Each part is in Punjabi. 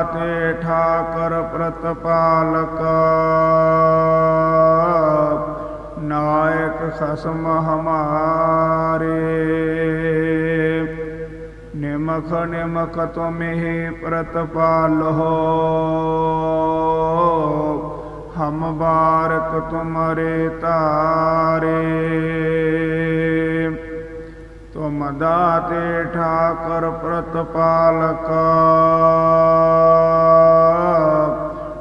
ਦਾਤੇ ਠਾਕਰ ਪ੍ਰਤਪਾਲਕ। ਨਾਇਕ ਖਸਮ ਹਮਾਰੇ। ਨਿਮਖ ਨਿਮਖ ਤੁਮਹਿ ਪ੍ਰਤਪਾਲੋ ਹਮ ਬਾਰਕ ਤੁਮਰੇ ਤਾਰੇ। ਤੁਮ ਦਾਤੇ ਠਾਕਰ ਪ੍ਰਤਪਾਲਕ।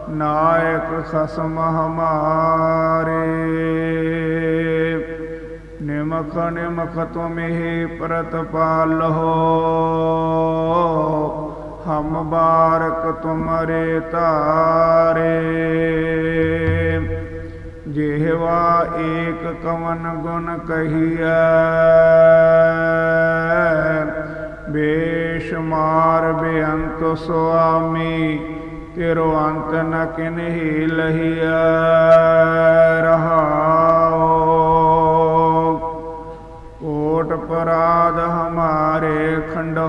ਨਾਇਕ ਸਸਮ ਹਮਾਰੇ ਨਿਮਖ ਨਿਮਖ ਤੁਮਹਿ ਪ੍ਰਤਪਾਲੋ। ਹਮ ਬਾਰਕ ਤੁਮਰੇ ਤਾਰੇ। ਕਵਨ ਗੁਣ ਕਹੀਐ। ਬੇਸ਼ਮਾਰ ਬੇਅੰਤ ਸੁਆਮੀ, ਤੇਰੋ ਅੰਤ ਨ ਕਿਨਹੀ ਲਹੀਐ। ਰਹਾਓ ਕੋਟ ਪਰਾਧ ਹਮਾਰੇ ਖੰਡੋ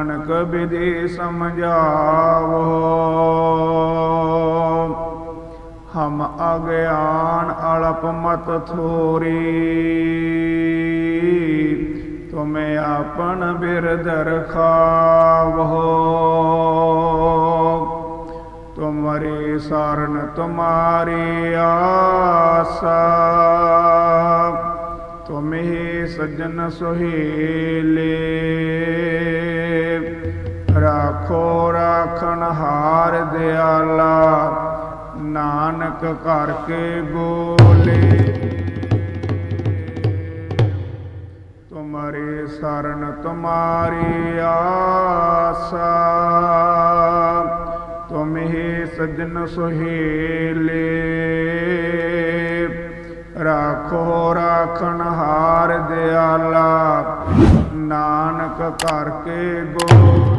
ਅਨਕ ਵਿਧੀ ਸਮਝਾਵੋ। ਹਮ ਅਗਿਆਨ ਅਲਪ ਮਤ ਥੋਰੀ। ਤੁਮੇ ਆਪਨ ਬਿਰਧ ਰਖਾਵੋ ਤੁਮਰੇ ਸਰਨ ਤੁਮਾਰੀ ਆਸਾ। ਤੁਮੇ ਸਜਨ ਸੁਹੇਲੇ। ਨਾਨਕ ਘਰ ਕੇ ਗੋਲੇ ਤੁਮਰੇ ਸਰਨ, ਤੁਮਾਰੀ ਆਸਾ। ਤੁਮਹੀ ਸਜਨ ਸੁਹੇਲੇ। ਰਾਖੋ, ਰਾਖਣ ਹਾਰ ਦਿਆਲਾ। ਨਾਨਕ ਘਰ ਕੇ ਗੋ